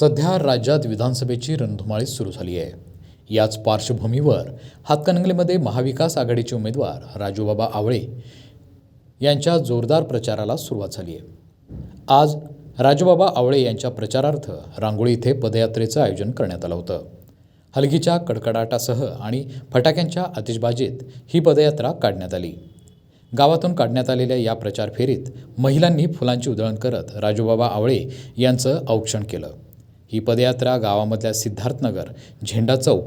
सध्या राज्यात विधानसभेची रणधुमाळी सुरू झाली आहे. याच पार्श्वभूमीवर हातकणंगलेमध्ये महाविकास आघाडीचे उमेदवार राजूबाबा आवळे यांच्या जोरदार प्रचाराला सुरुवात झाली आहे. आज राजूबाबा आवळे यांच्या प्रचारार्थ रांगोळी इथे पदयात्रेचं आयोजन करण्यात आलं होतं. हलगीच्या कडकडाटासह आणि फटाक्यांच्या आतिषबाजीत ही पदयात्रा काढण्यात आली. गावातून काढण्यात आलेल्या या प्रचार फेरीत महिलांनी फुलांची उधळण करत राजूबाबा आवळे यांचं औक्षण केलं. ही पदयात्रा गावामधल्या सिद्धार्थनगर झेंडा चौक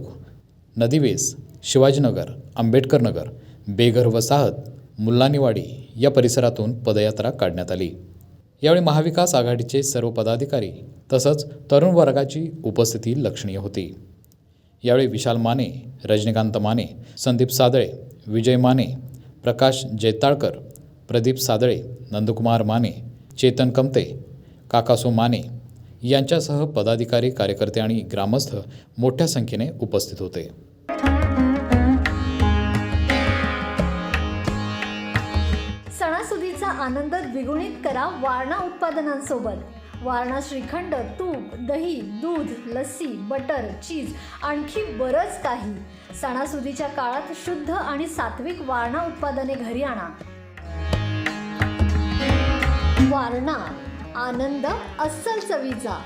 नदीवेस शिवाजीनगर आंबेडकर नगर बेघर वसाहत मुल्लानीवाडी या परिसरातून पदयात्रा काढण्यात आली. यावेळी महाविकास आघाडीचे सर्व पदाधिकारी तसंच तरुण वर्गाची उपस्थिती लक्षणीय होती. यावेळी विशाल माने रजनीकांत माने संदीप सादळे विजय माने प्रकाश जैताळकर प्रदीप सादळे नंदकुमार माने चेतन कमते काकासो माने यांच्यासह पदाधिकारी कार्यकर्ते आणि ग्रामस्थ मोठ्या संख्येने उपस्थित होते. सणासुदीचा आनंद द्विगुणित करा वारणा उत्पादनांसोबत. वारणा श्रीखंड तूप दही दूध लस्सी बटर चीज आणखी बरंच काही. सणासुदीच्या काळात शुद्ध आणि सात्विक वारणा उत्पादने घरी आणा. वारणा आनंद अस्सल चवीचा.